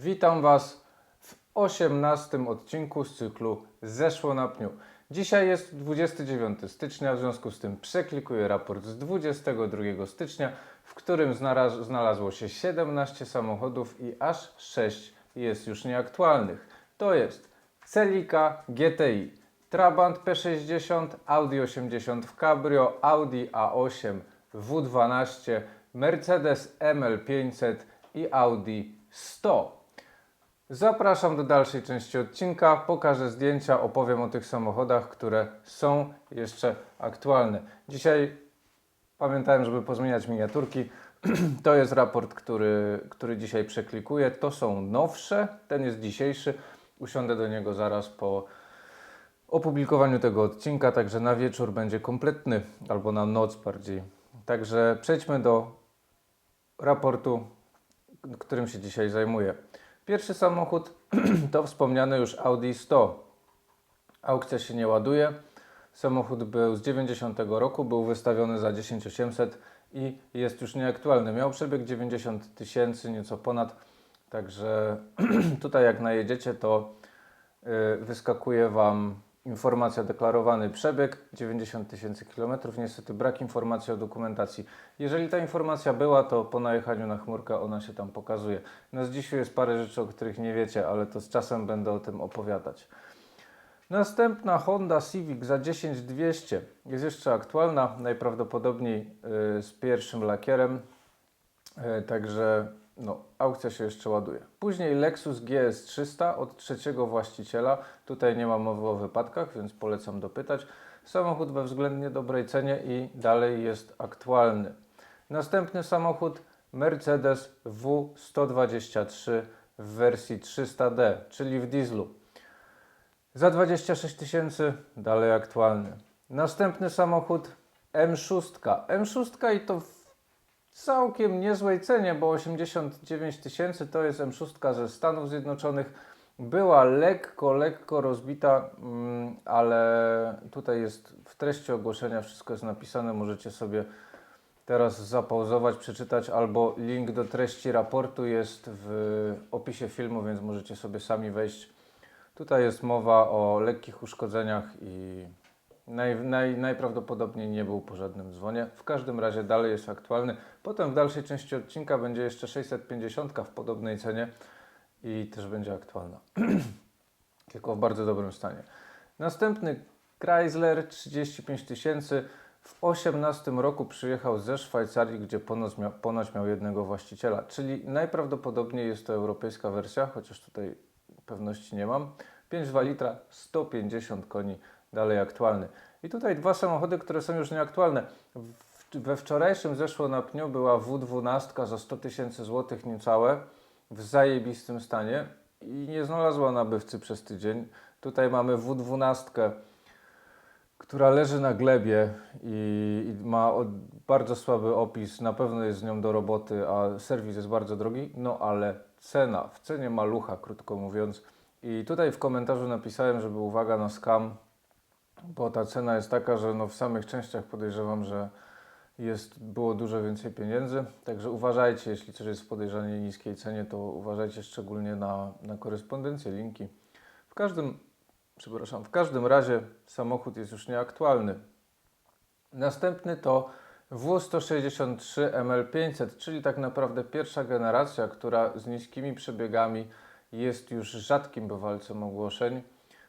Witam Was w 18 odcinku z cyklu Zeszło na pniu. Dzisiaj jest 29 stycznia, w związku z tym przeklikuję raport z 22 stycznia, w którym znalaz- znalazło się 17 samochodów i aż 6 jest już nieaktualnych. To jest Celica GTI, Trabant P60, Audi 80 w Cabrio, Audi A8 W12, Mercedes ML500 i Audi 100. Zapraszam do dalszej części odcinka. Pokażę zdjęcia, opowiem o tych samochodach, które są jeszcze aktualne. Dzisiaj pamiętałem, żeby pozmieniać miniaturki. To jest raport, który, który dzisiaj przeklikuję. To są nowsze, ten jest dzisiejszy. Usiądę do niego zaraz po opublikowaniu tego odcinka, także na wieczór będzie kompletny, albo na noc bardziej. Także przejdźmy do raportu, którym się dzisiaj zajmuję. Pierwszy samochód to wspomniany już Audi 100. Aukcja się nie ładuje. Samochód był z 90 roku, był wystawiony za 10800 i jest już nieaktualny. Miał przebieg 90 tysięcy, nieco ponad. Także tutaj jak najedziecie, to y, wyskakuje Wam informacja deklarowany przebieg 90 tysięcy kilometrów. Niestety brak informacji o dokumentacji. Jeżeli ta informacja była, to po najechaniu na chmurkę ona się tam pokazuje. Na z dzisiaj jest parę rzeczy, o których nie wiecie, ale to z czasem będę o tym opowiadać. Następna Honda Civic za 10200 jest jeszcze aktualna, najprawdopodobniej y, z pierwszym lakierem, y, także no, aukcja się jeszcze ładuje. Później Lexus GS 300 od trzeciego właściciela, tutaj nie ma mowy o wypadkach, więc polecam dopytać. Samochód we względnie dobrej cenie i dalej jest aktualny. Następny samochód Mercedes W123 w wersji 300D, czyli w dieslu. Za 26 tysięcy dalej aktualny. Następny samochód M6. M6 i to w całkiem niezłej cenie, bo 89 tysięcy to jest M6 ze Stanów Zjednoczonych. Była lekko, lekko rozbita, mm, ale tutaj jest w treści ogłoszenia wszystko jest napisane. Możecie sobie teraz zapauzować, przeczytać, albo link do treści raportu jest w opisie filmu, więc możecie sobie sami wejść. Tutaj jest mowa o lekkich uszkodzeniach i naj, naj, najprawdopodobniej nie był po żadnym dzwonie. W każdym razie dalej jest aktualny. Potem w dalszej części odcinka będzie jeszcze 650 w podobnej cenie i też będzie aktualna. Tylko w bardzo dobrym stanie. Następny Chrysler 35 tysięcy. W 18 roku przyjechał ze Szwajcarii, gdzie ponoć miał, ponoć miał jednego właściciela, czyli najprawdopodobniej jest to europejska wersja, chociaż tutaj pewności nie mam. 5,2 litra, 150 koni, dalej aktualny. I tutaj dwa samochody, które są już nieaktualne. We wczorajszym zeszło na pniu była W12 za 100 tysięcy złotych niecałe, w zajebistym stanie i nie znalazła nabywcy przez tydzień. Tutaj mamy W12, która leży na glebie i, i ma od, bardzo słaby opis. Na pewno jest z nią do roboty, a serwis jest bardzo drogi. No ale cena, w cenie malucha, krótko mówiąc. I tutaj w komentarzu napisałem, żeby uwaga na scam, bo ta cena jest taka, że no w samych częściach podejrzewam, że jest, było dużo więcej pieniędzy. Także uważajcie, jeśli coś jest w podejrzanie niskiej cenie, to uważajcie szczególnie na, na korespondencję, linki. W każdym, przepraszam, w każdym razie samochód jest już nieaktualny. Następny to W163 ML500, czyli tak naprawdę pierwsza generacja, która z niskimi przebiegami jest już rzadkim bywalcem ogłoszeń.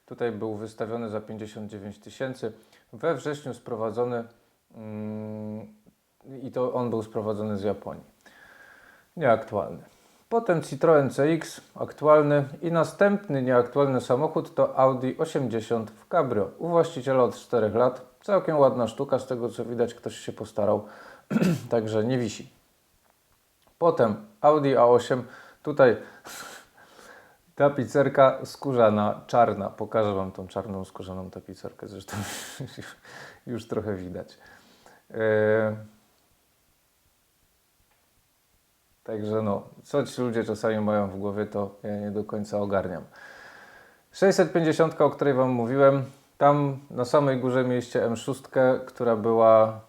Tutaj był wystawiony za 59 tysięcy. We wrześniu sprowadzony mm, i to on był sprowadzony z Japonii. Nieaktualny. Potem Citroën CX, aktualny i następny nieaktualny samochód to Audi 80 w Cabrio. U właściciela od 4 lat. Całkiem ładna sztuka, z tego co widać ktoś się postarał, także nie wisi. Potem Audi A8, tutaj tapicerka skórzana, czarna. Pokażę Wam tą czarną skórzaną tapicerkę, zresztą już trochę widać. Eee, Także no, co ci ludzie czasami mają w głowie, to ja nie do końca ogarniam. 650, o której Wam mówiłem, tam na samej górze mieliście M6, która była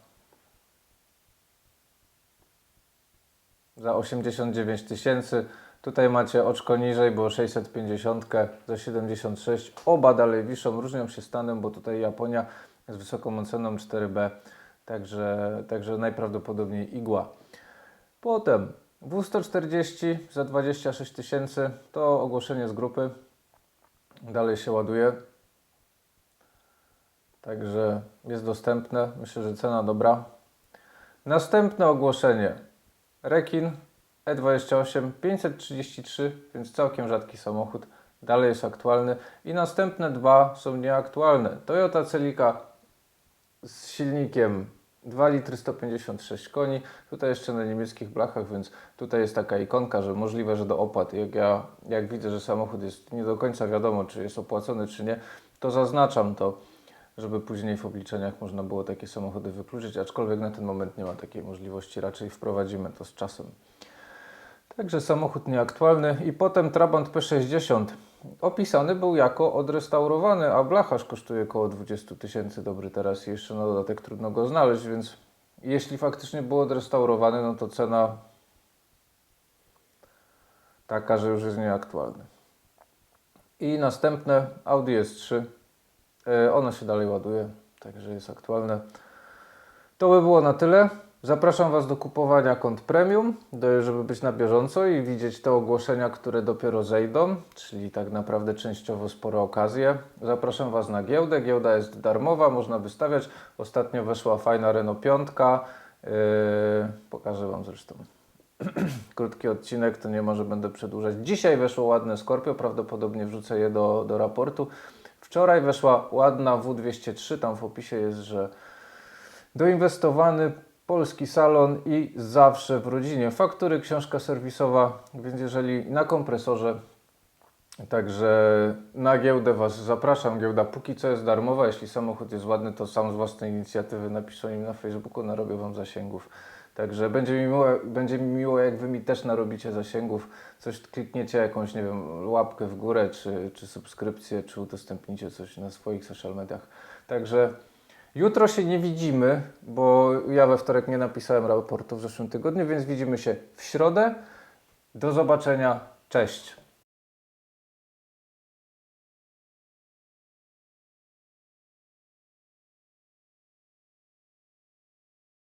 za 89 tysięcy. Tutaj macie oczko niżej, było 650 za 76. Oba dalej wiszą, różnią się stanem, bo tutaj Japonia z wysoką oceną 4B, także, także najprawdopodobniej igła. Potem W140 za 26 tysięcy, to ogłoszenie z grupy. Dalej się ładuje. Także jest dostępne. Myślę, że cena dobra. Następne ogłoszenie. Rekin E28 533, więc całkiem rzadki samochód. Dalej jest aktualny. I następne dwa są nieaktualne. Toyota Celica z silnikiem 2 litry 156 koni. Tutaj jeszcze na niemieckich blachach, więc tutaj jest taka ikonka, że możliwe, że do opłat. Jak ja jak widzę, że samochód jest nie do końca wiadomo, czy jest opłacony, czy nie, to zaznaczam to, żeby później w obliczeniach można było takie samochody wykluczyć, aczkolwiek na ten moment nie ma takiej możliwości. Raczej wprowadzimy to z czasem. Także samochód nieaktualny i potem Trabant P60 opisany był jako odrestaurowany, a blacharz kosztuje około 20 tysięcy dobry teraz i jeszcze na dodatek trudno go znaleźć, więc jeśli faktycznie był odrestaurowany, no to cena taka, że już jest nieaktualny. I następne Audi S3, E, ono się dalej ładuje, także jest aktualne. To by było na tyle. Zapraszam Was do kupowania kont premium, żeby być na bieżąco i widzieć te ogłoszenia, które dopiero zejdą, czyli tak naprawdę częściowo spore okazje. Zapraszam Was na giełdę. Giełda jest darmowa, można wystawiać. Ostatnio weszła fajna Renault 5. Yy, pokażę Wam zresztą. Krótki odcinek, to nie może będę przedłużać. Dzisiaj weszło ładne Scorpio, prawdopodobnie wrzucę je do, do raportu. Wczoraj weszła ładna W203, tam w opisie jest, że doinwestowany polski salon i zawsze w rodzinie. Faktury, książka serwisowa, więc jeżeli na kompresorze, także na giełdę Was zapraszam. Giełda póki co jest darmowa, jeśli samochód jest ładny, to sam z własnej inicjatywy napiszę im na Facebooku, narobię Wam zasięgów. Także będzie mi, miło, będzie mi miło, jak Wy mi też narobicie zasięgów, coś klikniecie, jakąś, nie wiem, łapkę w górę, czy, czy subskrypcję, czy udostępnicie coś na swoich social mediach. Także jutro się nie widzimy, bo ja we wtorek nie napisałem raportu w zeszłym tygodniu, więc widzimy się w środę. Do zobaczenia, cześć!